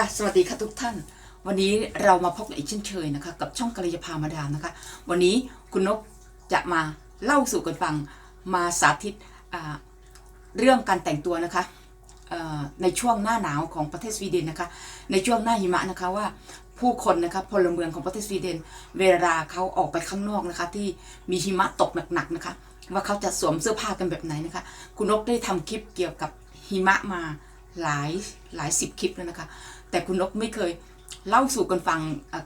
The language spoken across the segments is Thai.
ค่ะ สวัสดีค่ะทุกท่าน วันนี้เรามาพบกันอีกเช่นเคยนะคะ กับช่องกัลยาภามาดามนะคะ วันนี้คุณนกจะมาเล่าสู่กันฟังมาสาธิตเรื่องการแต่งตัวนะคะในช่วงหน้าหนาวของประเทศสวีเดนนะคะ ในช่วงหน้าหิมะนะคะว่าผู้คนนะคะพลเมืองของประเทศสวีเดน เวลาเขาออกไปข้างนอกนะคะ ที่มีหิมะตกหนักๆนะคะ ว่าเขาจะสวมเสื้อผ้ากันแบบไหนนะคะ คุณนกได้ทำคลิปเกี่ยวกับหิมะมาหลายหลายสิบคลิปแล้วนะคะ แต่คุณนกไม่เคยเล่าสู่กันฟัง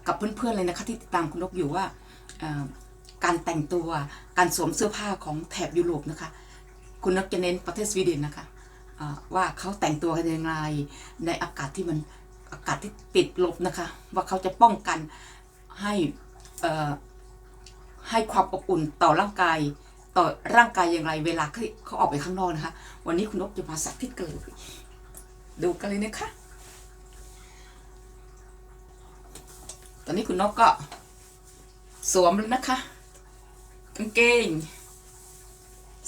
กับเพื่อนๆเลยนะคะที่ติดตามคุณนกอยู่ว่าการแต่งตัวการสวมเสื้อผ้าของแถบยุโรปนะคะ คุณนกจะเน้นประเทศสวีเดนนะคะว่าเขาแต่งตัวกันยังไงในอากาศที่มันอากาศที่ติดลบนะคะ ว่าเขาจะป้องกันให้ให้ความอบอุ่นต่อร่างกายต่อร่างกายอย่างไร เวลาเขาเขาออกไปข้างนอกนะคะ วันนี้คุณนกจะมาสาธิตกันเลยดูกันเลยนะคะ ตอนนี้คุณนกก็ สวมแล้วนะคะ กางเกง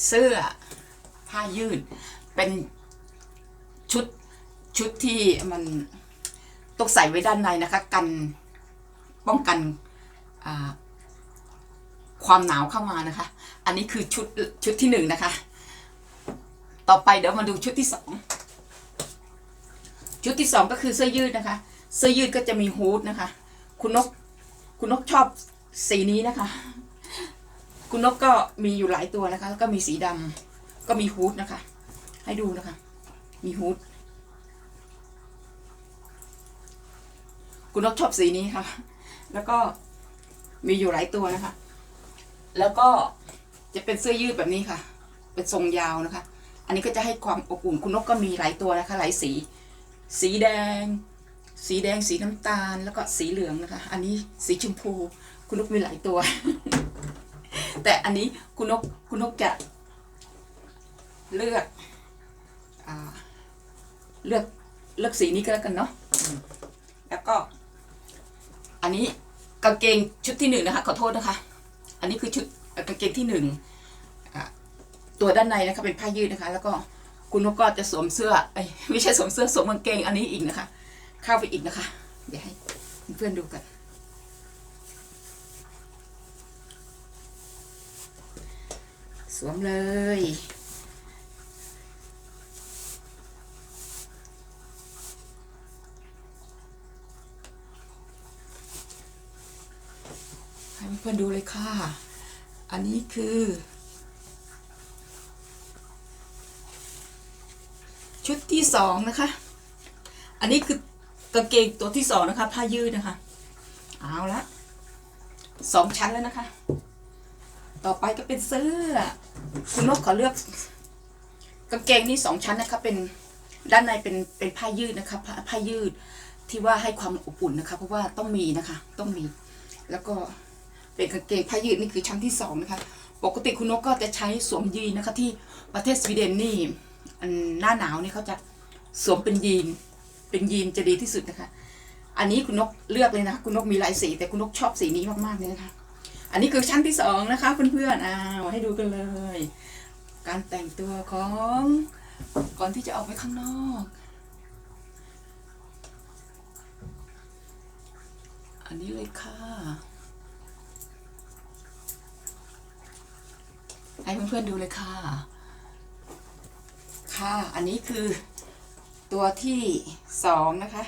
เสื้อ ผ้ายืด เป็นชุดชุดที่มันต้องใส่ไว้ด้านในนะคะ กันป้องกันความหนาวเข้ามานะคะ อันนี้คือชุดชุดที่หนึ่งนะคะ ต่อไปเดี๋ยวมาดูชุดที่สอง ชุดที่สองก็คือเสื้อยืดนะคะ เสื้อยืดก็จะมีฮูดนะคะ คุณนก คุณนกชอบสีนี้นะคะ คุณนกก็มีอยู่หลายตัวนะคะ แล้วก็มีสีดำก็มีฮูดนะคะ ให้ดูนะคะ มีฮูดคุณนกชอบสีนี้ค่ะ แล้วก็มีอยู่หลายตัวนะคะ แล้วก็จะเป็นเสื้อยืดแบบนี้ค่ะ เป็นทรงยาวนะคะ อันนี้ก็จะให้ความอบอุ่น คุณนกก็มีหลายตัวนะคะ หลายสี สีแดง สีแดงสีน้ำตาลแล้วก็สีเหลืองนะคะ อันนี้สีชมพู คุณนกมีหลายตัว แต่อันนี้คุณนกคุณนกจะเลือกอเลือกเลือกสีนี้ก็แล้วกันเนาะแล้วก็ อันนี้กางเกงชุดที่หนึ่งนะคะขอโทษนะคะ อันนี้คือชุดกางเกงที่หนึ่งตัวด้านในนะคะเป็นผ้ายืดนะคะ แล้วก็คุณนกก็จะสวมเสื้อไม่ใช่สวมเสื้อสวมกางเกงอันนี้อีกนะคะ เข้าไปอีกนะคะ เดี๋ยวให้เพื่อนๆดูกันสวมเลยให้เพื่อนๆดูเลยค่ะ อันนี้คือ ชุดที่สองนะคะ อันนี้คือ กางเกงตัวที่สองนะคะ ผ้ายืดนะคะ เอาละสองชั้นแล้วนะคะ ต่อไปก็เป็นเสื้อ คุณนกขอเลือกกางเกงนี่สองชั้นนะคะ เป็นด้านในเป็นเป็นผ้ายืดนะคะผ้าผ้ายืดที่ว่าให้ความอบอุ่นนะคะ เพราะว่าต้องมีนะคะ ต้องมี แล้วก็เป็นกางเกงผ้ายืดนี่คือชั้นที่สองนะคะ ปกติคุณนกก็จะใช้สวมยีนนะคะ ที่ประเทศสวีเดนนี่หน้าหนาวนี่เขาจะสวมเป็นยีน เป็นยีนจะดีที่สุดนะคะ อันนี้คุณนกเลือกเลยนะคุณนกมีหลายสี แต่คุณนกชอบสีนี้มากๆเลยนะคะอันนี้คือชั้นที่สองนะคะเพื่อนๆอ้าวให้ดูกันเลย การแต่งตัวของก่อนที่จะออกไปข้างนอก อันนี้เลยค่ะให้เพื่อนๆดูเลยค่ะ ค่ะ อันนี้คือ ตัวที่สองนะคะ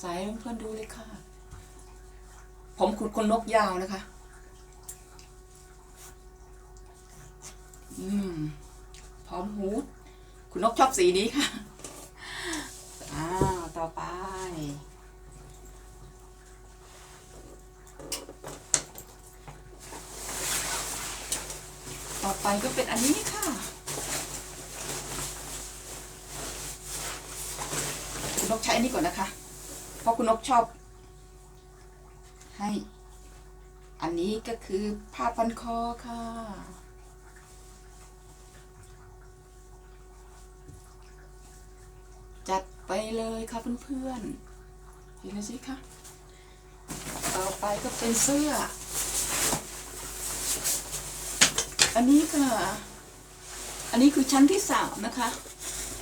ส่ให้เพื่อนดูเลยค่ะ ผมขุดคนนกยาวนะคะ อืม พร้อมฮูด คุณนกชอบสีนี้ค่ะ อ้าว ต่อไป ต่อไป ก็เป็นอันนี้ค่ะ คุณนกใช้อันนี้ก่อนนะคะ เพราะคุณนกชอบ ให้ อันนี้ก็คือผ้าพันคอค่ะ จัดไปเลยค่ะเพื่อนๆเห็นไหมสิคะต่อไปก็เป็นเสื้อ อันนี้ค่ะ อันนี้คือชั้นที่สามนะคะ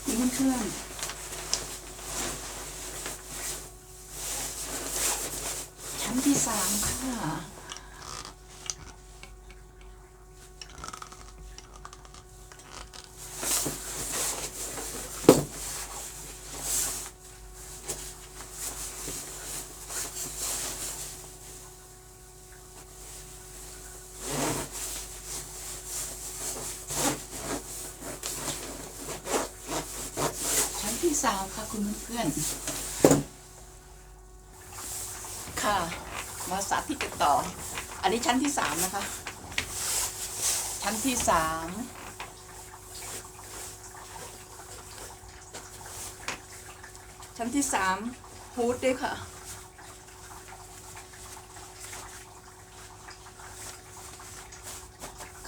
คุณเพื่อนๆชั้นที่สามค่ะ ชั้นที่สามค่ะคุณเพื่อนๆ ค่ะ มาสาธิตกันต่อ อันนี้ชั้นที่สามนะคะ ชั้นที่สามชั้นที่สามฮูดด้วยค่ะ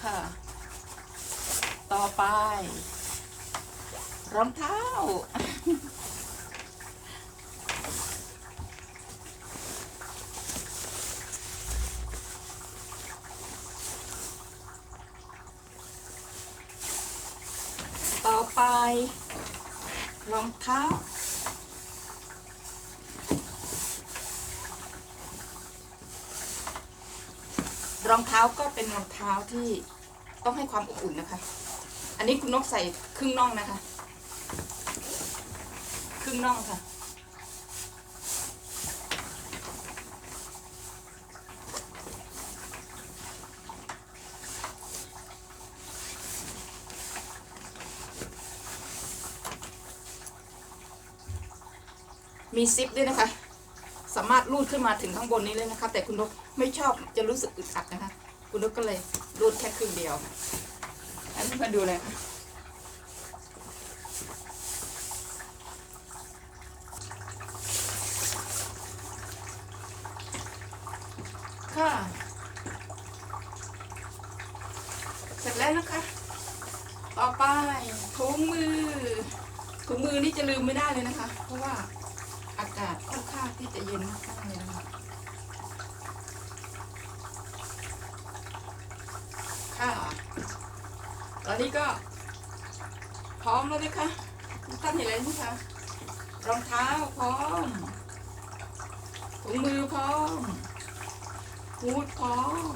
ค่ะ ต่อไป รองเท้า ต่อไป รองเท้า รองเท้า ก็เป็นรองเท้าที่ต้องให้ความอบอุ่นนะคะ อันนี้คุณนกใส่ครึ่งน่องนะคะ ครึ่งน่องค่ะ มีซิปด้วยนะคะ สามารถรูดขึ้นมาถึงข้างบนนี้เลยนะคะ แต่คุณนกไม่ชอบจะรู้สึกอึดอัดนะคะ คุณนกก็เลยรูดแค่ครึ่งเดียวอันนี้มาดูเลยค่ะค่ะ เสร็จแล้วนะคะ ต่อไปถุงมือถุงมือนี่จะลืมไม่ได้เลยนะคะ เพราะว่าอากาศค่อนข้างที่จะเย็นมากๆเลยนะคะค่ะ ต อนนี้ก็พร้อมแล้วนะคะท่านเห็นแล้วใช่คะรองเท้าพร้อมถุงมือพร้อมฮูดพร้อม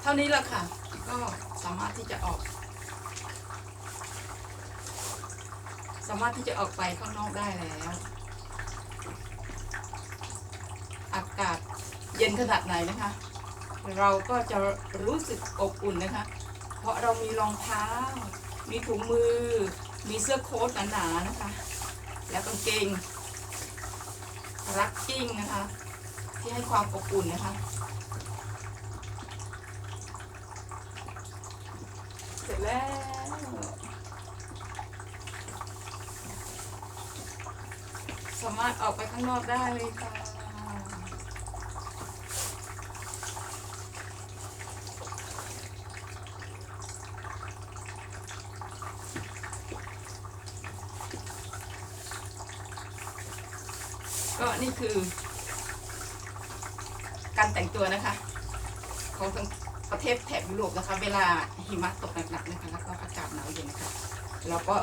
เท่านี้แหละค่ะ ก็สามารถที่จะออก สามารถที่จะออกไปข้างนอกได้แล้ว อากาศเย็นขนาดไหนนะคะ เราก็จะรู้สึกอบอุ่นนะคะ เพราะเรามีรองเท้า มีถุงมือ มีเสื้อโค้ทหนาๆนะคะ แล้วกางเกงรักกิ้งนะคะ ที่ให้ความอบอุ่นนะคะ เสร็จแล้วสามารถออกไปข้างนอกได้เลยค่ะ ก็นี่คือ การแต่งตัวนะคะ ของทางประเทศแถบยุโรปนะคะ เวลาหิมะตกหนักๆนะคะแล้วก็อากาศหนาวเย็นนะคะเราก็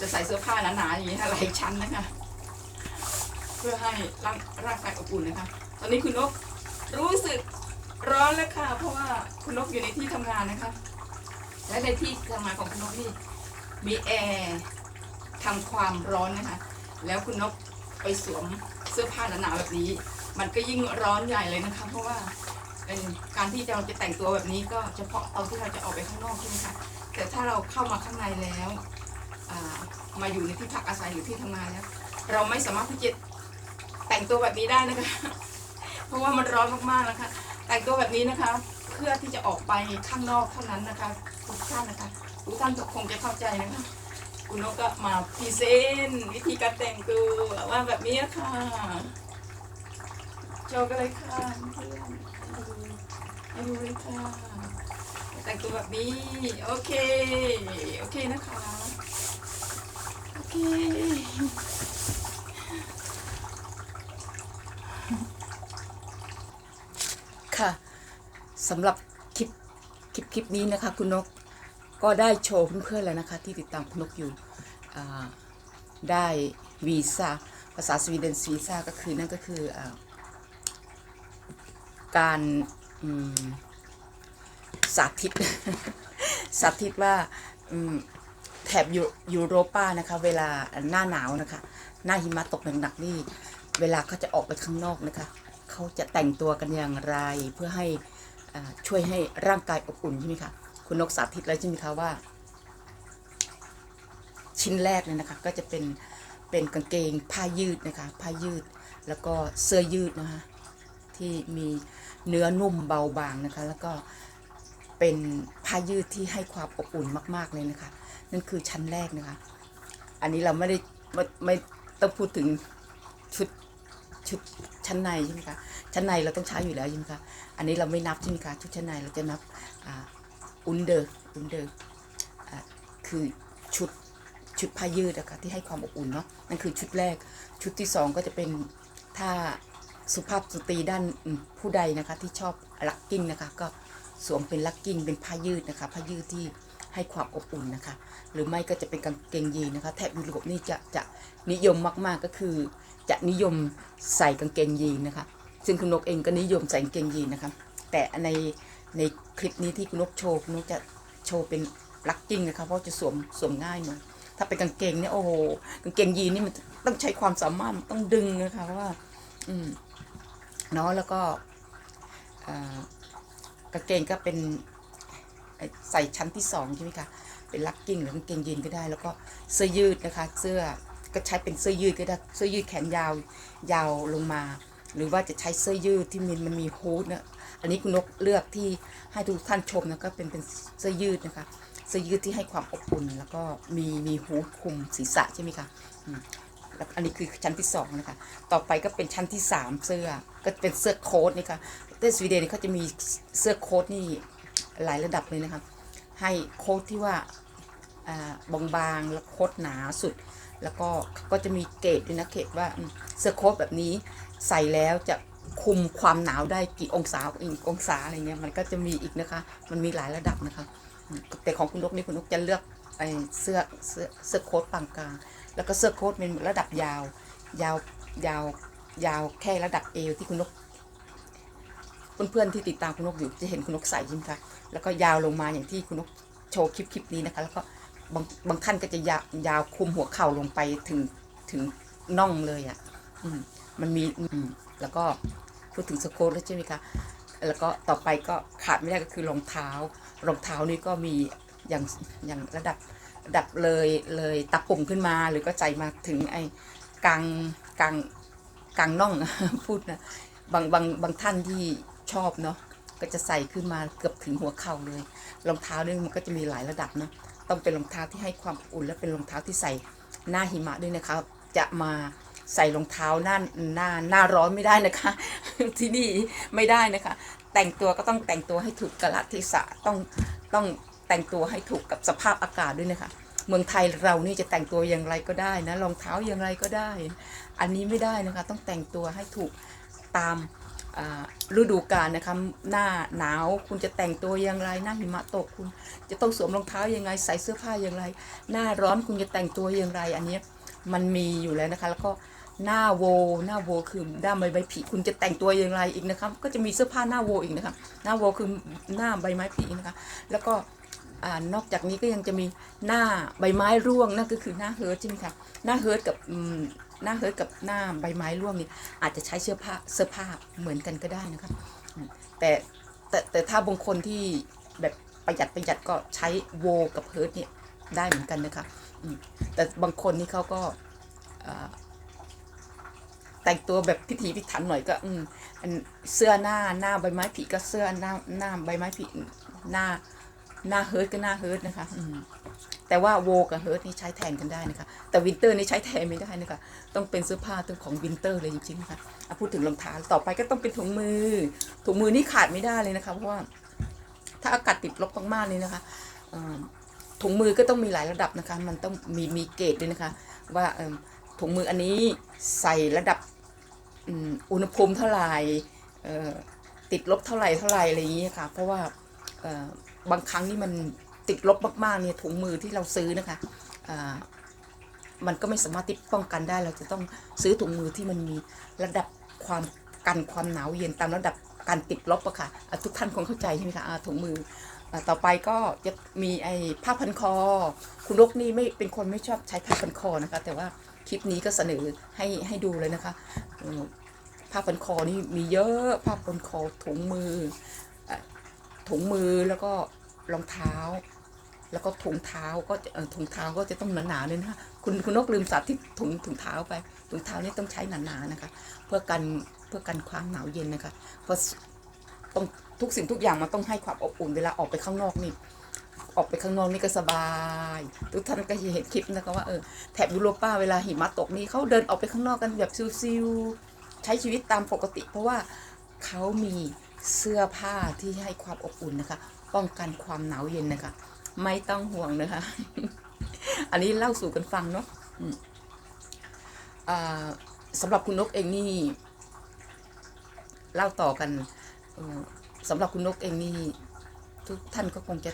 จะใส่เสื้อผ้าหนาๆอย่างนี้หลายชั้นนะคะ เพื่อให้ร่างร่างกายอบอุ่นนะคะ ตอนนี้คุณนกรู้สึกร้อนแล้วค่ะ เพราะว่าคุณนกอยู่ในที่ทำงานนะคะ และในที่ทำงานของคุณนกนี่มีแอร์ทำความร้อนนะคะ แล้วคุณนกไปสวม สื้อผ้าหนาๆแบบนี้ มันก็ยิ่งร้อนใหญ่เลยนะคะ เพราะว่าการที่เราจะแต่งตัวแบบนี้ก็เฉพาะตอนที่เราจะออกไปข้างนอกใช่ไหมคะแต่ถ้าเราเข้ามาข้างในแล้วมาอยู่ในที่พักอาศัยหรือที่ทำงานแล้ว เราไม่สามารถที่จะแต่งตัวแบบนี้ได้นะคะ เพราะว่ามันร้อนมากๆนะคะ แต่งตัวแบบนี้นะคะ เพื่อที่จะออกไปข้างนอกเท่านั้นนะคะทุกท่านนะคะทุกท่านคงจะเข้าใจนะคะ คุณนกก็มาพรีเซนต์วิธีการแต่งตัวว่าแบบนี้ค่ะโชว์กันเลยค่ะเพื่อนให้ดูให้ดูเลยค่ะแต่งตัวแบบนี้ โอเค โอเคนะคะ โอเคค่ะสำหรับคลิปคลิปคลิปนี้นะคะ คุณนก ก็ได้โชว์เพื่อนๆแล้วนะคะที่ติดตามคุณนกอยู่ได้วีซ่าภาษาสวีเดนวีซ่าก็คือนั่นก็คืออการสาธิต สาธิตว่าแถบยูโรปานะคะ เวลาหน้าหนาวนะคะ หน้าหิมะตกหนักๆนี่ เวลาเขาจะออกไปข้างนอกนะคะ เขาจะแต่งตัวกันอย่างไรเพื่อให้ช่วยให้ร่างกายอบอุ่นใช่ไหมคะ คุณนกสาธิตแล้วใช่ไหมคะว่า ชิ้นแรกเลยนะคะ ก็จะเป็นเป็นกางเกงผ้ายืดนะคะ ผ้ายืดแล้วก็เสื้อยืดนะคะที่มีเนื้อนุ่มเบาบางนะคะ แล้วก็เป็นผ้ายืดที่ให้ความอบอุ่นมาก ๆเลยนะคะ นั่นคือชั้นแรกนะคะ อันนี้เราไม่ได้ไม่ไม่ต้องพูดถึงชุดชุดชั้นในใช่ไหมคะชั้นในเราต้องใช้อยู่แล้วใช่ไหมคะอันนี้เราไม่นับใช่ไหมคะชุดชั้นในเราจะนับ อุนเดอร์อุนเดอร์คือชุดชุดผ้ายืดนะคะที่ให้ความอบอุ่นเนาะนั่นคือชุดแรกชุดที่สองก็จะเป็นถ้าสุภาพสตรีด้านผู้ใดนะคะที่ชอบลักกิ้งนะคะก็สวมเป็นลักกิ้งเป็นผ้ายืดนะคะผ้ายืดที่ให้ความอบอุ่นนะคะ หรือไม่ก็จะเป็นกางเกงยีนนะคะแถบยุโรปนี่จะจะนิยมมากๆก็คือ จะนิยมใส่กางเกงยีนนะคะ ซึ่งคุณนกเองก็นิยมใส่กางเกงยีนนะคะ แต่ใน ในคลิปนี้ที่คุณนกโชว์คุณนกจะโชว์เป็นลักกิ้งนะคะเพราะจะสวมสวมง่ายหน่อยถ้าเป็นกางเกงเนี่ยโอ้โหกางเกงยีนนี่มันต้องใช้ความสามารถต้องดึงนะคะเพราะว่า อืมเนาะแล้วก็กางเกงก็เป็นใส่ชั้นที่สองใช่ไหมคะเป็นลักกิ้งหรือกางเกงยีนก็ได้ แล้วก็เสื้อยืดนะคะ เสื้อก็ใช้เป็นเสื้อยืดก็ได้เสื้อยืดแขนยาว ยาวลงมา หรือว่าจะใช้เสื้อยืดที่มันมันมีฮูดนะอันนี้คุณนกเลือกที่ให้ทุกท่านชมนะก็เป็นเป็นเสื้อยืดนะคะเสื้อยืดที่ให้ความอบอุ่นแล้วก็มีมีฮูดคลุมศีรษะใช่ไหมคะแล้วอันนี้คือชั้นที่สองนะคะ ต่อไปก็เป็นชั้นที่สามเสื้อ ก็เป็นเสื้อโค้ทนี่ค่ะที่สวีเดนเขาจะมีเสื้อโค้ทนี่หลายระดับเลยนะคะให้โค้ทที่ว่าบางๆแล้วโค้ทหนาสุด แล้วก็ก็จะมีเกรดด้วยนะเกรดว่าเสื้อโค้ทแบบนี้ ใส่แล้วจะคุมความหนาวได้กี่องศาอีกองศาอะไรเงี้ยมันก็จะมีอีกนะคะ มันมีหลายระดับนะคะ แต่ของคุณนกนี่คุณนกจะเลือกไอ้เสื้อเสื้อเสื้อโค้ทปานกลาง แล้วก็เสื้อโค้ทเป็นระดับยาว ยาวยาวยาวแค่ระดับเอวที่คุณนกเพื่อนๆที่ติดตามคุณนกอยู่จะเห็นคุณนกใส่ใช่ไหมคะแล้วก็ยาวลงมาอย่างที่คุณนกโชว์คลิปคลิปนี้นะคะ แล้วก็บางบางท่านก็จะยาวยาวคุมหัวเข่าลงไปถึงถึงน่องเลยอะ่ะอื มันมีแล้วก็พูดถึงสโคตแล้วใช่ไหมคะแล้วก็ต่อไปก็ขาดไม่ได้ก็คือรองเท้ารองเท้านี่ก็มีอย่างอย่างระดับระดับเลยเลยตะปุ่มขึ้นมาหรือก็ใจมาถึงไอ้กลางกลางกลางน่องพูดนะบางบางบางท่านที่ชอบเนาะก็จะใส่ขึ้นมาเกือบถึงหัวเข่าเลยรองเท้านี่มันก็จะมีหลายระดับนะต้องเป็นรองเท้าที่ให้ความอุ่นและเป็นรองเท้าที่ใส่หน้าหิมะด้วยนะคะจะมา ใส่รองเท้าหน้าหน้าหน้าร้อนไม่ได้นะคะ ที่นี่ไม่ได้นะคะ แต่งตัวก็ต้องแต่งตัวให้ถูกกาลเทศะต้องต้องแต่งตัวให้ถูกกับสภาพอากาศด้วยนะคะ เมืองไทยเรานี่จะแต่งตัวอย่างไรก็ได้นะรองเท้าอย่างไรก็ได้ อันนี้ไม่ได้นะคะ ต้องแต่งตัวให้ถูกตามฤดูกาลนะคะหน้าหนาวคุณจะแต่งตัวอย่างไรหน้าหิมะตกคุณจะต้องสวมรองเท้ายังไงใส่เสื้อผ้าอย่างไร หน้าร้อนคุณจะแต่งตัวอย่างไร อันนี้มันมีอยู่แล้วนะคะ แล้วก็ หน้าโว หน้าโวคือหน้ามใบไม้ผลิคุณจะแต่งตัวอย่างไรอีกนะคะก็จะมีเสื้อผ้าหน้าโวอีกนะคะหน้าโวคือหน้าใบไม้ผลินะคะ แล้วก็อนอกจากนี้ก็ยังจะมีหน้าใบไม้ร่วงนั่นก็คือหน้าเฮิร์ตใช่ไหมคะหน้าเฮิร์ตกับหน้าเฮิร์ตกับหน้าใบไม้ร่วงนี่อาจจะใช้เสื้อผ้าเสื้อผ้าเหมือนกันก็ได้นะคะอืมแต่แต่แต่ถ้าบางคนที่แบบประหยัดประหยัดก็ใช้โวกับเฮิร์ตเนี่ยได้เหมือนกันนะคะแต่บางคนนี่เขาก็ แต่งตัวแบบพิถีพิถันหน่อยก็ อืมเสื้อหน้าหน้าใบไม้ผลิก็เสื้อหน้าหน้าใบไม้ผลิหน้าหน้าเฮิร์ตก็หน้าเฮิร์ตนะคะ อืมแต่ว่าโวกับเฮิร์ตนี่ใช้แทนกันได้นะคะ แต่วินเตอร์นี่ใช้แทนไม่ได้นะคะ ต้องเป็นเสื้อผ้าตัวของวินเตอร์เลยจริงๆนะคะอะพูดถึงรองเท้าต่อไปก็ต้องเป็นถุงมือ ถุงมือนี่ขาดไม่ได้เลยนะคะ เพราะว่าถ้าอากาศติดลบมากๆเลยนะคะถุงมือก็ต้องมีหลายระดับนะคะ มันต้องมีมีเกรดด้วยนะคะ ว่าถุงมืออันนี้ใส่ระดับ อุณหภูมิเท่าไหร่ติดลบเท่าไหร่เท่าไหร่อะไรอย่างนี้ยค่ะ เพราะว่าบางครั้งนี่มันติดลบมากๆเนี่ยถุงมือที่เราซื้อนะคะมันก็ไม่สามารถที่ป้องกันได้ เราจะต้องซื้อถุงมือที่มันมีระดับความกันความหนาวเย็นตามระดับการติดลบอะค่ะทุกท่านคงเข้าใจใช่ไหมคะอ่าถุงมืออต่อไปก็จะมีไอ้ผ้าพันคอ คุณนกนี่ไม่เป็นคนไม่ชอบใช้ผ้าพันคอนะคะ แต่ว่า คลิปนี้ก็เสนอให้ให้ดูเลยนะคะผ้าพันคอนี่มีเยอะผ้าพันคอถุงมือถุงมือแล้วก็รองเท้า แล้วก็ถุงเท้าก็ถุงเท้าก็จะต้องหนาๆเลยนะคะคุณคุณนกลืมสาธิตถุงถุงเท้าไปถุงเท้านี่ต้องใช้หนาๆนะคะ เพื่อกันเพื่อกันความหนาวเย็นนะคะเพราะต้องทุกสิ่งทุกอย่างมันต้องให้ความอบอุ่นเวลาออกไปข้างนอกนี่ ออกไปข้างนอกนี่ก็สบาย ทุกท่านก็เห็นคลิปนะคะว่าเออแถบยุโรป้าเวลาหิมะตกนี่เขาเดินออกไปข้างนอกกันแบบซิวๆใช้ชีวิตตามปกติ เพราะว่าเขามีเสื้อผ้าที่ให้ความอบอุ่นนะคะ ป้องกันความหนาวเย็นนะคะ ไม่ต้องห่วงนะคะ อันนี้เล่าสู่กันฟังเนาะสำหรับคุณนกเองนี่ เล่าต่อกันสำหรับคุณนกเองนี่ทุกท่านก็คงจะ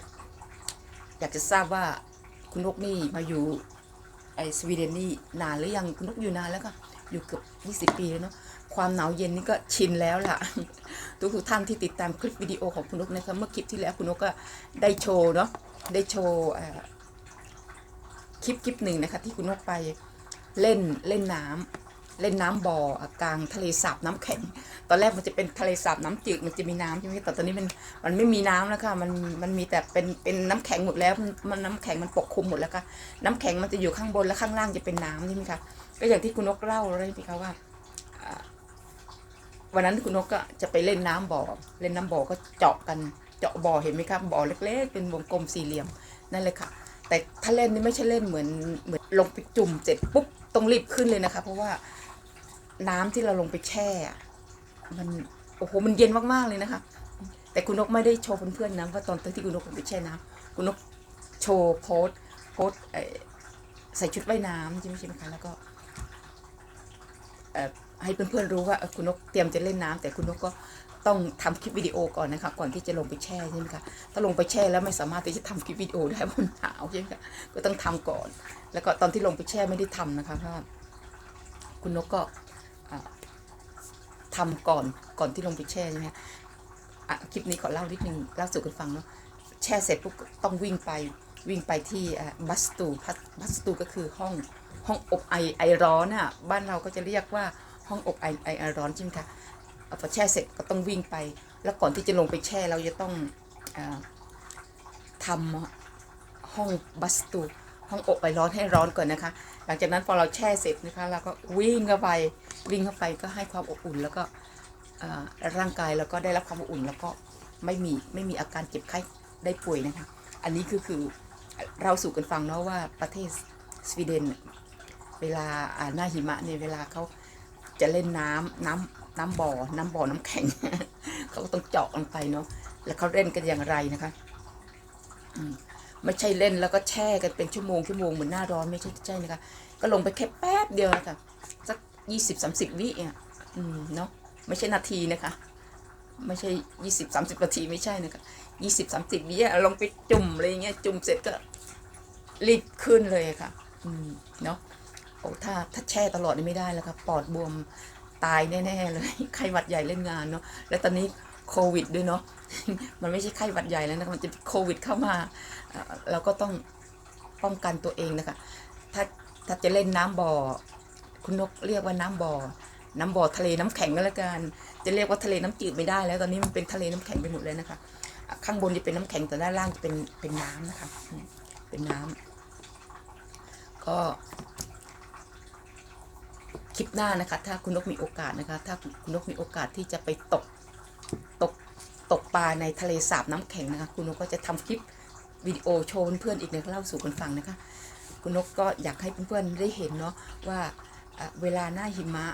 อยากจะทราบว่าคุณนกนี่มาอยู่ไอสวีเดนนี่นานหรือยังคุณนกอยู่นานแล้วก็อยู่เกือบ20 ปีแล้วเนาะความหนาวเย็นนี่ก็ชินแล้วล่ะ ทุกทุกท่านที่ติดตามคลิปวิดีโอของคุณนกนะคะเมื่อคลิปที่แล้วคุณนกก็ได้โชว์เนาะได้โชว์คลิปคลิปหนึ่งนะคะที่คุณนกไปเล่นเล่นน้ำ เล่นน้ำบ่อกลางทะเลสาบน้ำแข็ง ตอนแรกมันจะเป็นทะเลสาบน้ำจืดมันจะมีน้ำใช่ไหมแต่ตอนนี้มันมันไม่มีน้ำแล้วค่ะมันมันมีแต่เป็นเป็นน้ำแข็งหมดแล้วมันนน้ำแข็งมันปกคลุมหมดแล้วค่ะน้ำแข็งมันจะอยู่ข้างบนแล้วข้างล่างจะเป็นน้ำใช่ไหมคะก็อย่างที่คุณนกเล่าเลยพี่คะว่าอ่าวันนั้นคุณนกก็จะไปเล่นน้ำบ่อ เล่นน้ำบ่อก็เจาะกันเจาะบ่อเห็นไหมครับบ่อเล็ก ๆ เป็นวงกลมสี่เหลี่ยมนั่นเลยค่ะ แต่ถ้าเล่นนี่ไม่ใช่เล่นเหมือนเหมือนลงไปจุ่มเสร็จปุ๊บต้องรีบขึ้นเลยนะคะ เพราะว่า น้ำที่เราลงไปแช่มันโอ้โหมันเย็นมากๆเลยนะคะ แต่คุณนกไม่ได้โชว์เพื่อนๆนะว่าตอนที่คุณนกลงไปแช่น้ำคุณนกโชว์โพสโพสใส่ชุดว่ายน้ำใช่ไหมใช่ไหมคะแล้วก็เอ่อให้เพื่อนๆรู้ว่าคุณนกเตรียมจะเล่นน้ำแต่คุณนกก็ต้องทำคลิปวิดีโอก่อนนะคะก่อนที่จะลงไปแช่ใช่ไหมคะถ้าลงไปแช่แล้วไม่สามารถที่จะทำคลิปวิดีโอได้เพราะมันหนาวใช่ไหมคะก็ต้องทำก่อน แล้วก็ตอนที่ลงไปแช่ไม่ได้ทำนะคะเพราะคุณนกก็ อ่าทำก่อนก่อนที่ลงไปแช่ใช่ไหมคะอะคลิปนี้ขอเล่านิดนึงเล่าสู่กันฟังเนาะแช่เสร็จปุ๊บต้องวิ่งไปวิ่งไปที่บัสตูบัสตูก็คือห้องห้องอบไอไอร้อนอะบ้านเราก็จะเรียกว่าห้องอบไอไอร้อนใช่ไหมคะพอแช่เสร็จก็ต้องวิ่งไป แล้วก่อนที่จะลงไปแช่เราจะต้องอทำห้องบัสตูห้องอบไอร้อนให้ร้อนก่อนนะคะ หลังจากนั้นพอเราแช่เสร็จนะคะเราก็วิ่งเข้าไปวิ่งเข้าไปก็ให้ความอบอุ่น แล้วก็ร่างกายเราก็ได้รับความอบอุ่น แล้วก็ไม่มีไม่มีอาการเจ็บไข้ได้ป่วยนะคะ อันนี้คือคือเราสู่กันฟังเนาะว่าประเทศสวีเดน เวลาหน้าหิมะเนี่ยเวลาเขาจะเล่นน้ำน้ำน้ำบ่อ น้ำบ่อน้ำแข็ง เขาก็ต้องเจาะลงไปเนาะแล้วเขาเล่นกันอย่างไรนะคะอืม ไม่ใช่เล่นแล้วก็แช่กันเป็นชั่วโมงชั่วโมงเหมือนหน้าร้อนไม่ใช่ใช่นะคะ ก็ลงไปแค่แป๊บเดียวนะคะสักยี่สิบสามสิบวิอะอืมเนาะไม่ใช่นาทีนะคะ ไม่ใช่ยี่สิบสามสิบนาทีไม่ใช่นะคะยี่สิบสามสิบวิอะลงไปจุ่มอะไรเงี้ยจุ่มเสร็จก็รีบขึ้นเลยค่ะ อืมเนาะโอ้ถ้าถ้าแช่ตลอดนี่ไม่ได้แล้วครับปอดบวมตายแน่ๆเลยไข้หวัดใหญ่เล่นงานเนาะแล้วตอนนี้ โควิดด้วยเนาะมันไม่ใช่ไข้หวัดใหญ่แล้วนะมันจะโควิดเข้ามาเราก็ต้องป้องกันตัวเองนะคะถ้าถ้าจะเล่นน้ำบ่อ คุณนกเรียกว่าน้ำบ่อ น้ำบ่อทะเลน้ำแข็งก็แล้วกันจะเรียกว่าทะเลน้ำจืดไม่ได้แล้ว ตอนนี้มันเป็นทะเลน้ำแข็งไปหมดเลยนะคะ ข้างบนจะเป็นน้ำแข็งแต่ด้านล่างจะเป็นเป็นน้ำนะคะ เป็นน้ำก็คลิปหน้านะคะ ถ้าคุณนกมีโอกาสนะคะ ถ้าคุณนกมีโอกาสที่จะไปตก ตกตกปลาในทะเลสาบน้ำแข็งนะคะคุณนกก็จะทำคลิปวิดีโอโชว์เพื่อนๆอีกนะเล่าสู่กันฟังนะคะ คุณนกก็อยากให้เพื่อนๆได้เห็นเนาะว่าเวลาหน้าหิมะ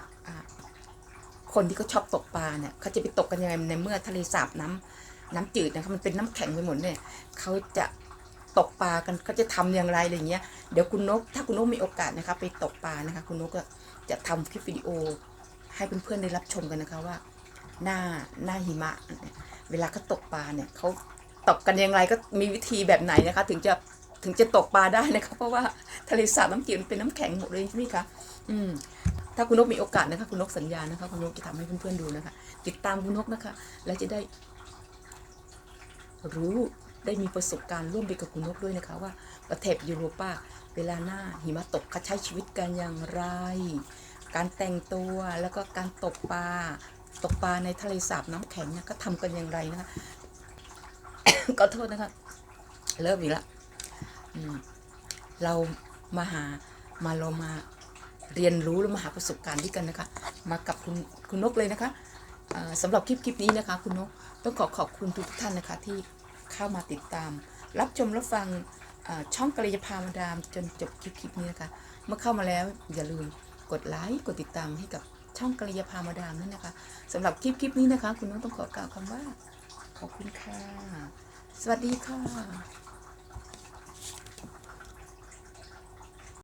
คนที่เขาชอบตกปลาเนี่ยเขาจะไปตกกันยังไงในเมื่อทะเลสาบน้ำน้ำจืดนะคะมันเป็นน้ำแข็งไปหมดเนี่ยเขาจะตกปลากันเขาจะทำอย่างไรอะไรเงี้ยเดี๋ยวคุณนกถ้าคุณนกมีโอกาสนะคะไปตกปลานะคะ คุณนกก็จะทำคลิปวิดีโอให้เพื่อนๆได้รับชมกันนะคะว่า หน้าหน้าหิมะ เวลาเขาตกปลาเนี่ยเขาตกกันยังไงก็มีวิธีแบบไหนนะคะ ถึงจะถึงจะตกปลาได้นะคะเพราะว่าทะเลสาบน้ำจืดเป็นน้ำแข็งหมดเลยใช่ไหมคะอืมถ้าคุณนกมีโอกาสนะคะคุณนกสัญญานะคะคุณนกจะทำให้เพื่อนๆดูนะคะ ติดตามคุณนกนะคะ และจะได้ รู้ได้มีประสบการณ์ร่วมไปกับคุณนกด้วยนะคะ ว่าประเทศยุโรปาเวลาหน้าหิมะตกเขาใช้ชีวิตกันอย่างไร การแต่งตัวแล้วก็การตกปลา ตกปลาในทะเลสาบน้ำแข็งเนี่ยก็ทำกันอย่างไรนะคะก็โทษนะคะเริ่มอีกแล้วเรามาหามาเรามาเรียนรู้และมาหาประสบการณ์ด้วยกันนะคะ มากับคุณคุณนกเลยนะคะสำหรับคลิปคลิปนี้นะคะ คุณนกต้องขอขอบคุณทุกท่านนะคะ ที่เข้ามาติดตาม รับชมรับฟังช่องกระยาพามาดามจนจบคลิปคลิปนี้นะคะ เมื่อเข้ามาแล้วอย่าลืมกดไลค์กดติดตามให้กับ ช่องกริยาพามาดามนั่นนะคะสำหรับคลิปคลิปนี้นะคะ คุณนุ้งต้องขอกล่าวคำว่า ขอบคุณค่ะ สวัสดีค่ะ